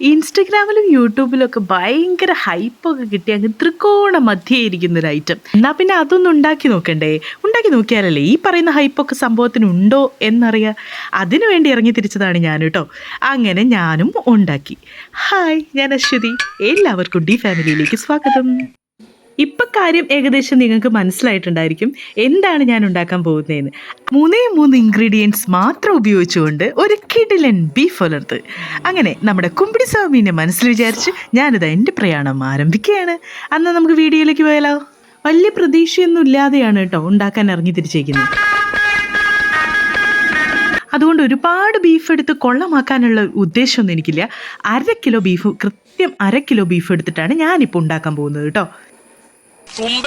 ഇൻസ്റ്റഗ്രാമിലും യൂട്യൂബിലും ഒക്കെ ഭയങ്കര ഹൈപ്പൊക്കെ കിട്ടി. അങ്ങ് ത്രികോണ മധ്യേ ഇരിക്കുന്ന ഒരു ഐറ്റം എന്നാൽ പിന്നെ അതൊന്നും ഉണ്ടാക്കി നോക്കണ്ടേ? ഉണ്ടാക്കി നോക്കിയാലല്ലേ ഈ പറയുന്ന ഹൈപ്പൊക്കെ സംഭവത്തിന് ഉണ്ടോ എന്നറിയാം. അതിനു വേണ്ടി ഇറങ്ങി തിരിച്ചതാണ് ഞാൻ കേട്ടോ. അങ്ങനെ ഞാനും ഉണ്ടാക്കി. ഹായ് ഞാൻ അശ്വതി. എല്ലാവർക്കും ഡി ഫാമിലിയിലേക്ക് സ്വാഗതം. ഇപ്പൊ കാര്യം ഏകദേശം നിങ്ങൾക്ക് മനസ്സിലായിട്ടുണ്ടായിരിക്കും. എന്താണ് ഞാൻ ഉണ്ടാക്കാൻ പോകുന്നതെന്ന്. മൂന്നേ മൂന്ന് ഇൻഗ്രീഡിയൻസ് മാത്രം ഉപയോഗിച്ചുകൊണ്ട് ഒരു കിടിലൻ ബീഫ് വളർത്ത് അങ്ങനെ നമ്മുടെ കുമ്പിടി സ്വാമീനെ മനസ്സിൽ വിചാരിച്ച് ഞാനിത് എന്റെ പ്രയാണം ആരംഭിക്കുകയാണ്. അന്ന് നമുക്ക് വീഡിയോയിലേക്ക് പോയാലോ? വലിയ പ്രതീക്ഷയൊന്നും ഇല്ലാതെയാണ് കേട്ടോ ഉണ്ടാക്കാൻ ഇറങ്ങി തിരിച്ചേക്കുന്നത് അതുകൊണ്ട് ഒരുപാട് ബീഫ് എടുത്ത് കൊള്ളമാക്കാനുള്ള ഉദ്ദേശമൊന്നും എനിക്കില്ല. അര കിലോ ബീഫ് കൃത്യം അര കിലോ ബീഫ് എടുത്തിട്ടാണ് ഞാനിപ്പോൾ ഉണ്ടാക്കാൻ പോകുന്നത് കേട്ടോ. വന്നു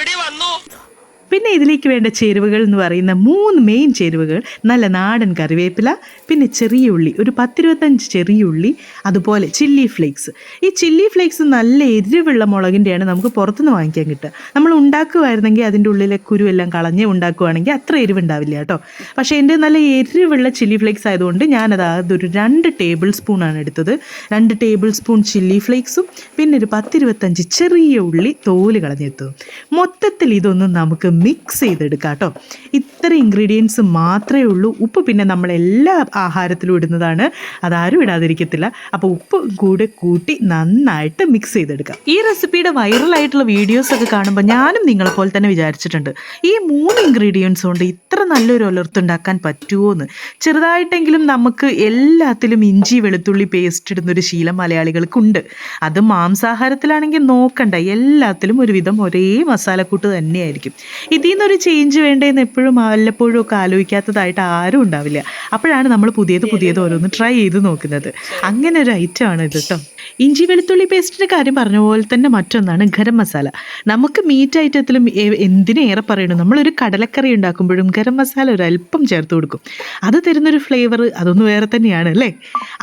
പിന്നെ ഇതിലേക്ക് വേണ്ട ചേരുവകൾ എന്ന് പറയുന്ന മൂന്ന് മെയിൻ ചേരുവകൾ നല്ല നാടൻ കറിവേപ്പില പിന്നെ ചെറിയ ഉള്ളി ഒരു പത്തിരുപത്തഞ്ച് ചെറിയ ഉള്ളി അതുപോലെ ചില്ലി ഫ്ലേക്സ് ഈ ചില്ലി ഫ്ലേക്സ് നല്ല എരിവുള്ള മുളകിന്റെയാണ് നമുക്ക് പുറത്തുനിന്ന് വാങ്ങിക്കാൻ കിട്ടുക. നമ്മൾ ഉണ്ടാക്കുമായിരുന്നെങ്കിൽ അതിന്റെ ഉള്ളിലെ കുരുവെല്ലാം കളഞ്ഞ് ഉണ്ടാക്കുവാണെങ്കിൽ അത്ര എരിവുണ്ടാവില്ല കേട്ടോ. പക്ഷേ എന്റെ നല്ല എരിവുള്ള ചില്ലി ഫ്ലേക്സ് ആയതുകൊണ്ട് ഞാനത് അതൊരു രണ്ട് ടേബിൾ സ്പൂണാണ് എടുത്തത്. രണ്ട് ടേബിൾ സ്പൂൺ ചില്ലി ഫ്ലേക്സും പിന്നെ ഒരു പത്തിരുപത്തഞ്ച് ചെറിയ ഉള്ളി തോൽ കളഞ്ഞെത്തും മൊത്തത്തിൽ ഇതൊന്നും നമുക്ക് മിക്സ് ചെയ്തെടുക്കാം കേട്ടോ. ഇത്ര ഇൻഗ്രീഡിയൻസ് മാത്രമേ ഉള്ളൂ. ഉപ്പ് പിന്നെ നമ്മൾ എല്ലാ ആഹാരത്തിലും ഇടുന്നതാണ്. അതാരും ഇടാതിരിക്കത്തില്ല. അപ്പോൾ ഉപ്പ് കൂടെ കൂട്ടി നന്നായിട്ട് മിക്സ് ചെയ്തെടുക്കാം. ഈ റെസിപ്പിയുടെ വൈറലായിട്ടുള്ള വീഡിയോസ് ഒക്കെ കാണുമ്പോൾ ഞാനും നിങ്ങളെ പോലെ തന്നെ വിചാരിച്ചിട്ടുണ്ട്. ഈ മൂന്ന് ഇൻഗ്രീഡിയൻസ് കൊണ്ട് ഇത്ര നല്ലൊരു ഒലർത്തുണ്ടാക്കാൻ പറ്റുമോ എന്ന് ചെറുതായിട്ടെങ്കിലും നമുക്ക് എല്ലാത്തിലും ഇഞ്ചി വെളുത്തുള്ളി പേസ്റ്റ് ഇടുന്നൊരു ശീലം മലയാളികൾക്കുണ്ട്. അത് മാംസാഹാരത്തിലാണെങ്കിൽ നോക്കണ്ട. എല്ലാത്തിലും ഒരുവിധം ഒരേ മസാലക്കൂട്ട് തന്നെയായിരിക്കും. ഇതിൽ നിന്നൊരു ചേഞ്ച് വേണ്ടതെന്ന് എപ്പോഴും വല്ലപ്പോഴും ഒക്കെ ആലോചിക്കാത്തതായിട്ട് ആരും ഉണ്ടാവില്ല. അപ്പോഴാണ് നമ്മൾ പുതിയത് പുതിയത് ഓരോന്ന് ട്രൈ ചെയ്ത് നോക്കുന്നത്. അങ്ങനെ ഒരു ഐറ്റമാണ് ഇത് കേട്ടോ ഇഞ്ചി വെളുത്തുള്ളി പേസ്റ്റിന്റെ കാര്യം പറഞ്ഞ പോലെ തന്നെ മറ്റൊന്നാണ് ഗരം മസാല. നമുക്ക് മീറ്റ് ഐറ്റത്തിലും എന്തിനേറെ പറയണു? നമ്മളൊരു കടലക്കറി ഉണ്ടാക്കുമ്പോഴും ഗരം മസാല ഒരു അല്പം ചേർത്ത് കൊടുക്കും. അത് തരുന്നൊരു ഫ്ലേവർ അതൊന്നും വേറെ തന്നെയാണ് അല്ലേ?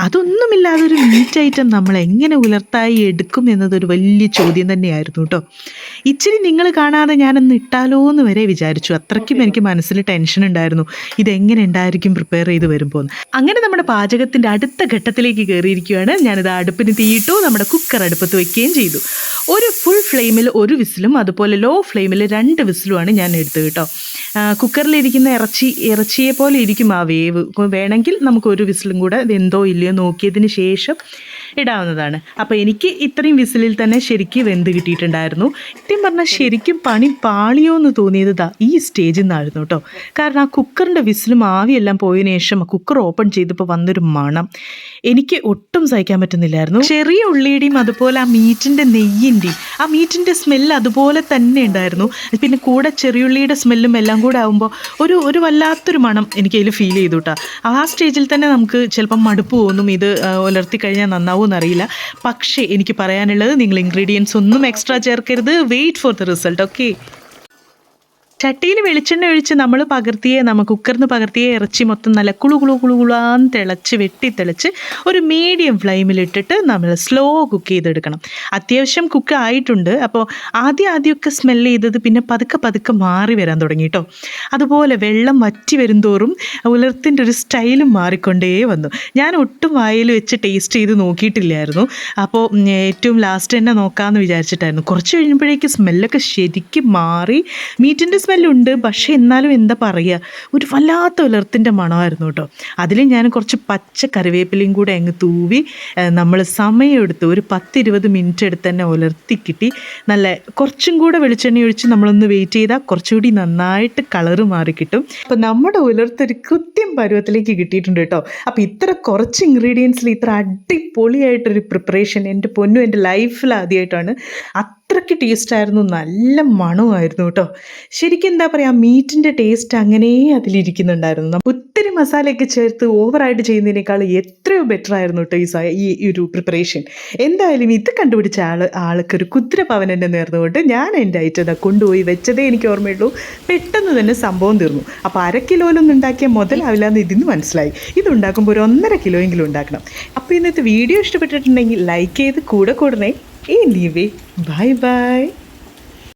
അതൊന്നുമില്ലാതെ ഒരു മീറ്റ് ഐറ്റം നമ്മൾ എങ്ങനെ ഉലർത്തായി എടുക്കും എന്നതൊരു വലിയ ചോദ്യം തന്നെയായിരുന്നു കേട്ടോ ഇച്ചിരി നിങ്ങൾ കാണാതെ ഞാനൊന്ന് ഇട്ടാലോ എന്ന് വരെ വിചാരിച്ചു. അത്രയ്ക്കും എനിക്ക് മനസ്സിൽ ടെൻഷൻ ഉണ്ടായിരുന്നു. ഇതെങ്ങനെ ഉണ്ടായിരിക്കും പ്രിപ്പയർ ചെയ്ത് വരുമ്പോൾ. അങ്ങനെ നമ്മുടെ പാചകത്തിന്റെ അടുത്ത ഘട്ടത്തിലേക്ക് കയറിയിരിക്കുകയാണ്. ഞാനിത് അടുപ്പിന് തീയിട്ടു നമ്മുടെ കുക്കർ അടുപ്പത്ത് വെക്കുകയും ചെയ്തു. ഒരു ഫുൾ ഫ്ലെയിമിൽ ഒരു വിസിലും അതുപോലെ ലോ ഫ്ലെയിമിൽ രണ്ട് വിസിലുമാണ് ഞാൻ എടുത്തത് കേട്ടോ. കുക്കറിലിരിക്കുന്ന ഇറച്ചി ഇറച്ചിയെ പോലെ ഇരിക്കും ആ വേവ്. വേണമെങ്കിൽ നമുക്ക് ഒരു വിസിലും കൂടെ വെന്തോ ഇല്ലയോ നോക്കിയതിന് ശേഷം ഇടാവുന്നതാണ്. അപ്പോൾ എനിക്ക് ഇത്രയും വിസിലിൽ തന്നെ ശരിക്കും വെന്ത് കിട്ടിയിട്ടുണ്ടായിരുന്നു. സത്യം പറഞ്ഞാൽ ശരിക്കും പണി പാളിയോ എന്ന് തോന്നിയത് ഈ സ്റ്റേജിൽ നിന്നായിരുന്നു കേട്ടോ കാരണം ആ കുക്കറിന്റെ വിസിലും ആവിയെല്ലാം പോയതിനു ശേഷം കുക്കർ ഓപ്പൺ ചെയ്തപ്പോൾ വന്നൊരു മണം. എനിക്ക് ഒട്ടും സഹിക്കാൻ പറ്റുന്നില്ലായിരുന്നു. ചെറിയ ഉള്ളിയുടെയും അതുപോലെ ആ മീറ്റിന്റെ നെയ്യിന്റെയും ആ മീറ്റിന്റെ സ്മെല്ല് അതുപോലെ തന്നെ ഉണ്ടായിരുന്നു. പിന്നെ കൂടെ ചെറിയുള്ളിയുടെ സ്മെല്ലും എല്ലാം കൂടെ ആകുമ്പോൾ ഒരു ഒരു വല്ലാത്തൊരു മണം എനിക്ക് അതിൽ ഫീൽ ചെയ്തു കേട്ടോ ആ സ്റ്റേജിൽ തന്നെ നമുക്ക് ചിലപ്പം മടുപ്പ് തോന്നും ഇത് ഉലർത്തി കഴിഞ്ഞാൽ നന്നാവും എന്നറിയില്ല. പക്ഷേ എനിക്ക് പറയാനുള്ളത് നിങ്ങൾ ഇൻഗ്രീഡിയൻസ് ഒന്നും എക്സ്ട്രാ ചേർക്കരുത്. Wait for the result okay ചട്ടിയിൽ വെളിച്ചെണ്ണ ഒഴിച്ച് നമ്മൾ പകർത്തിയേ നമ്മൾ കുക്കറിന് പകർത്തിയേ ഇറച്ചി മൊത്തം നല്ല കുളു കുളു കുളു കുളാന്ന് തിളച്ച് വെട്ടി തിളച്ച് ഒരു മീഡിയം ഫ്ലെയിമിലിട്ടിട്ട് നമ്മൾ സ്ലോ കുക്ക് ചെയ്തെടുക്കണം. അത്യാവശ്യം കുക്ക് ആയിട്ടുണ്ട്. അപ്പോൾ ആദ്യം ആദ്യമൊക്കെ സ്മെല്ല് ചെയ്തത് പിന്നെ പതുക്കെ പതുക്കെ മാറി വരാൻ തുടങ്ങി കേട്ടോ അതുപോലെ വെള്ളം വറ്റി വരുംതോറും ഉലർത്തിന്റെ ഒരു സ്റ്റൈലും മാറിക്കൊണ്ടേ വന്നു. ഞാൻ ഒട്ടും വായിൽ വെച്ച് ടേസ്റ്റ് ചെയ്ത് നോക്കിയിട്ടില്ലായിരുന്നു. അപ്പോൾ ഏറ്റവും ലാസ്റ്റ് തന്നെ നോക്കാമെന്ന് വിചാരിച്ചിട്ടായിരുന്നു. കുറച്ച് കഴിയുമ്പോഴേക്ക് സ്മെല്ലൊക്കെ ശരിക്കും മാറി. മീറ്റിന്റെ സ്മെല്ലുണ്ട് പക്ഷേ എന്നാലും എന്താ പറയുക ഒരു വല്ലാത്ത ഉലർത്തിന്റെ മണമായിരുന്നു കേട്ടോ. അതിൽ ഞാൻ കുറച്ച് പച്ച കറിവേപ്പിലയും കൂടെ അങ്ങ് തൂവി നമ്മൾ സമയമെടുത്ത് ഒരു പത്തിരുപത് മിനിറ്റ് എടുത്ത് തന്നെ ഉലർത്തി കിട്ടി. നല്ല കുറച്ചും കൂടെ വെളിച്ചെണ്ണ ഒഴിച്ച് നമ്മളൊന്ന് വെയിറ്റ് ചെയ്താൽ കുറച്ചുകൂടി നന്നായിട്ട് കളറ് മാറി കിട്ടും. അപ്പോൾ നമ്മുടെ ഉലർത്തൊരു കൃത്യം പരുവത്തിലേക്ക് കിട്ടിയിട്ടുണ്ട് കേട്ടോ. അപ്പോൾ ഇത്ര കുറച്ച് ഇൻഗ്രീഡിയൻസിൽ ഇത്ര അടിപൊളിയായിട്ടൊരു പ്രിപ്പറേഷൻ എന്റെ പൊന്നു എന്റെ ലൈഫിൽ ആദ്യമായിട്ടാണ് അത്രയ്ക്ക് ടേസ്റ്റായിരുന്നു നല്ല മണമായിരുന്നു കേട്ടോ. ശരിക്കും എന്താ പറയുക മീറ്റിന്റെ ടേസ്റ്റ് അങ്ങനെ അതിലിരിക്കുന്നുണ്ടായിരുന്നു. ഒത്തിരി മസാലയൊക്കെ ചേർത്ത് ഓവറായിട്ട് ചെയ്യുന്നതിനേക്കാൾ എത്രയോ ബെറ്റർ ആയിരുന്നു കേട്ടോ ഈ ഈ ഒരു പ്രിപ്പറേഷൻ എന്തായാലും ഇത് കണ്ടുപിടിച്ച ആൾ ആൾക്ക് ഒരു കുതിര പവൻ എന്നെ നേർന്നുകൊണ്ട് ഞാൻ എന്റെ ഐറ്റം കൊണ്ടുപോയി വെച്ചതേ എനിക്ക് ഓർമ്മയുള്ളൂ. പെട്ടെന്ന് തന്നെ സംഭവം തീർന്നു. അപ്പോൾ അര കിലോയിലൊന്നും ഉണ്ടാക്കിയാൽ മുതലാവില്ല എന്ന് ഇതിന് മനസ്സിലായി ഇതുണ്ടാക്കുമ്പോൾ ഒരു ഒന്നര കിലോ എങ്കിലും ഉണ്ടാക്കണം. അപ്പോൾ ഇന്നത്തെ വീഡിയോ ഇഷ്ടപ്പെട്ടിട്ടുണ്ടെങ്കിൽ ലൈക്ക് ചെയ്ത് കൂടെ കൂടണേ. এই নেবে বাই বাই